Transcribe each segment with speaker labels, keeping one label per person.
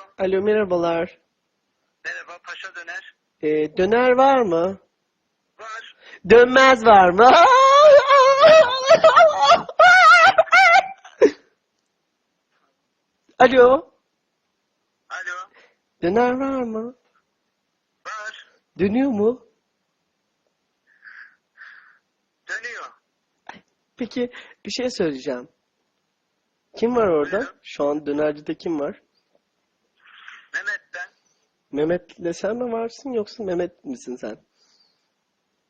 Speaker 1: Alo.
Speaker 2: Alo merhabalar.
Speaker 1: Merhaba Paşa Döner.
Speaker 2: Ee, döner var mı?
Speaker 1: Var.
Speaker 2: Dönmez var mı? Alo.
Speaker 1: Alo.
Speaker 2: Döner var mı?
Speaker 1: Var.
Speaker 2: Dönüyor mu?
Speaker 1: Dönüyor.
Speaker 2: Peki bir şey söyleyeceğim. Kim var orada?
Speaker 1: Buyurun.
Speaker 2: Şu an dönercide kim var? Mehmet'le sen mi varsın yoksa Mehmet misin sen?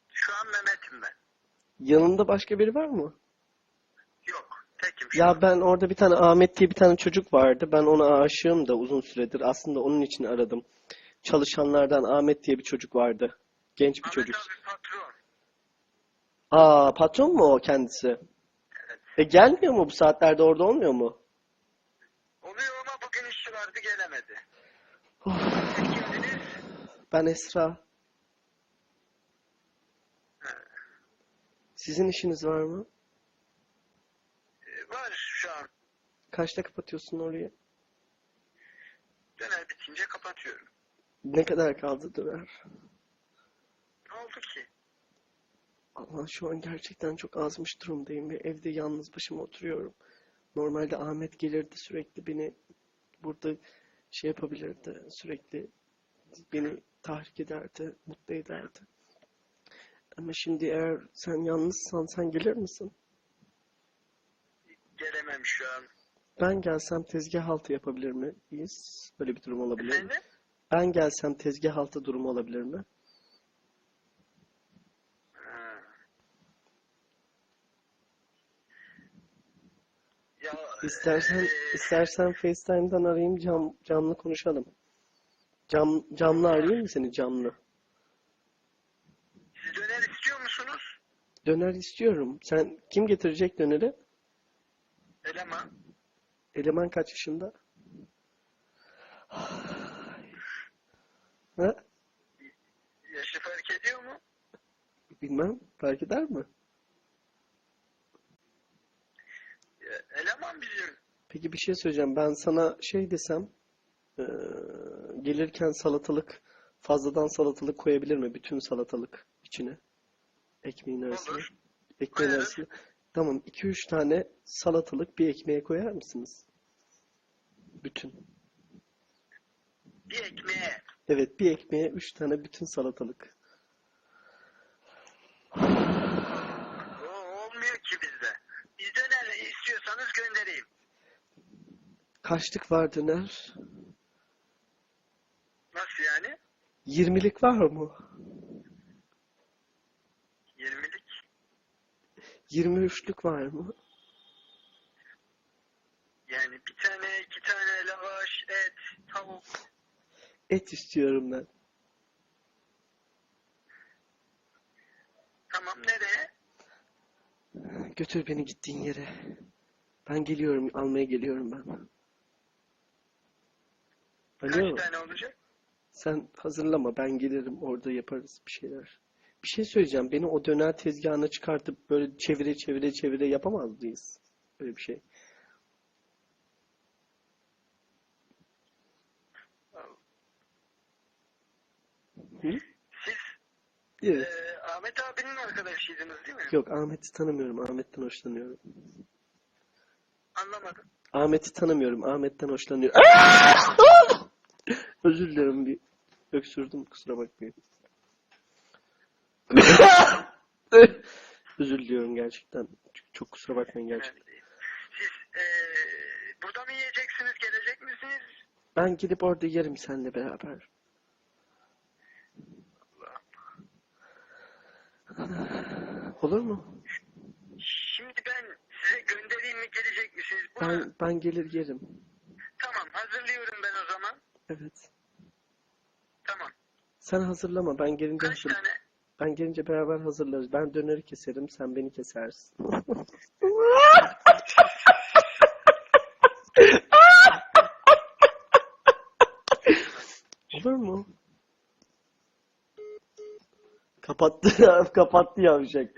Speaker 1: Şu an Mehmet'im ben.
Speaker 2: Yanında başka biri var mı?
Speaker 1: Yok. Tekim şu an.
Speaker 2: Ya ben orada bir tane Ahmet diye bir tane çocuk vardı. Ben ona aşığım da uzun süredir. Aslında onun için aradım. Çalışanlardan Ahmet diye bir çocuk vardı. Genç bir
Speaker 1: Ahmet
Speaker 2: çocuk.
Speaker 1: abi patron.
Speaker 2: Aa patron mu o kendisi?
Speaker 1: Evet.
Speaker 2: E gelmiyor mu bu saatlerde orada olmuyor mu? Ben Esra. Sizin işiniz var mı?
Speaker 1: e, Var şu an.
Speaker 2: Kaçta kapatıyorsun orayı?
Speaker 1: Döner bitince kapatıyorum.
Speaker 2: Ne kadar kaldı döner?
Speaker 1: Ne oldu ki?
Speaker 2: Allah şu an gerçekten çok azmış durumdayım ve evde yalnız başıma oturuyorum. Normalde Ahmet gelirdi sürekli beni burada şey yapabilirdi. Sürekli beni tahrik ederdi, mutlu ederdi. Ama şimdi eğer sen yalnızsan sen gelir misin?
Speaker 1: Gelemem şu an.
Speaker 2: Ben gelsem tezgah altı yapabilir miyiz? Böyle bir durum olabilir mi?
Speaker 1: Efendim?
Speaker 2: Ben gelsem tezgah altı durumu olabilir mi?
Speaker 1: Ha. Ya,
Speaker 2: İstersen
Speaker 1: e,
Speaker 2: istersen FaceTime'dan arayayım cam, camlı konuşalım. Cam, camlı arayayım mı seni camlı?
Speaker 1: Siz döner istiyor musunuz?
Speaker 2: Döner istiyorum. Sen kim getirecek döneri?
Speaker 1: Eleman.
Speaker 2: Eleman kaç yaşında? Ha?
Speaker 1: Yaşı fark ediyor mu?
Speaker 2: Bilmem. Fark eder mi?
Speaker 1: Eleman bizim.
Speaker 2: Peki bir şey söyleyeceğim. Ben sana şey desem eee, gelirken salatalık fazladan salatalık koyabilir mi? Bütün salatalık içine. Ekmeğin arasına.
Speaker 1: Olur.
Speaker 2: Ekmeğin
Speaker 1: Koyarız.
Speaker 2: arasına. Tamam. 2-3 tane salatalık bir ekmeğe koyar mısınız? Bütün.
Speaker 1: Bir ekmeğe.
Speaker 2: Evet bir ekmeğe 3 tane bütün salatalık.
Speaker 1: O olmuyor ki bizde. Biz döner istiyorsanız göndereyim.
Speaker 2: Kaçlık var döner?
Speaker 1: Nasıl yani?
Speaker 2: 20'lik var mı?
Speaker 1: 20'lik.
Speaker 2: 23'lük var mı?
Speaker 1: Yani bir tane, iki tane lavaş, et, tavuk.
Speaker 2: Et istiyorum ben.
Speaker 1: Tamam nereye?
Speaker 2: Götür beni gittiğin yere. Ben geliyorum, almaya geliyorum ben. Alo,
Speaker 1: Kaç tane olacak?
Speaker 2: Sen hazırlama, ben gelirim, orada yaparız bir şeyler. Bir şey söyleyeceğim, beni o döner tezgahına çıkartıp böyle çevire çevire çevire yapamaz mıyız? Böyle bir şey. Hı?
Speaker 1: Siz
Speaker 2: Evet.
Speaker 1: e, Ahmet abinin arkadaşıydınız değil mi?
Speaker 2: Yok, Ahmet'i tanımıyorum, Ahmet'ten hoşlanıyorum.
Speaker 1: Anlamadım.
Speaker 2: Ahmet'i tanımıyorum. Ahmet'ten hoşlanıyorum. Özür dilerim bir öksürdüm kusura bakmayın. Özür diliyorum gerçekten. Çok, çok kusura bakmayın gerçekten.
Speaker 1: Siz e, burada mı yiyeceksiniz, gelecek misiniz?
Speaker 2: Ben gidip orada yerim seninle beraber. Olur mu?
Speaker 1: Şimdi ben size göndereyim mi, gelecek misiniz? Buna,
Speaker 2: Ben ben gelir yerim.
Speaker 1: Tamam, hazırlıyorum ben o zaman.
Speaker 2: Evet. Sen hazırlama. Ben gelince
Speaker 1: Kaç
Speaker 2: hazır.
Speaker 1: tane?
Speaker 2: Ben gelince beraber hazırlarız. Ben döneri keserim, sen beni kesersin. Olur mu? Kapattı kapattı yavşak.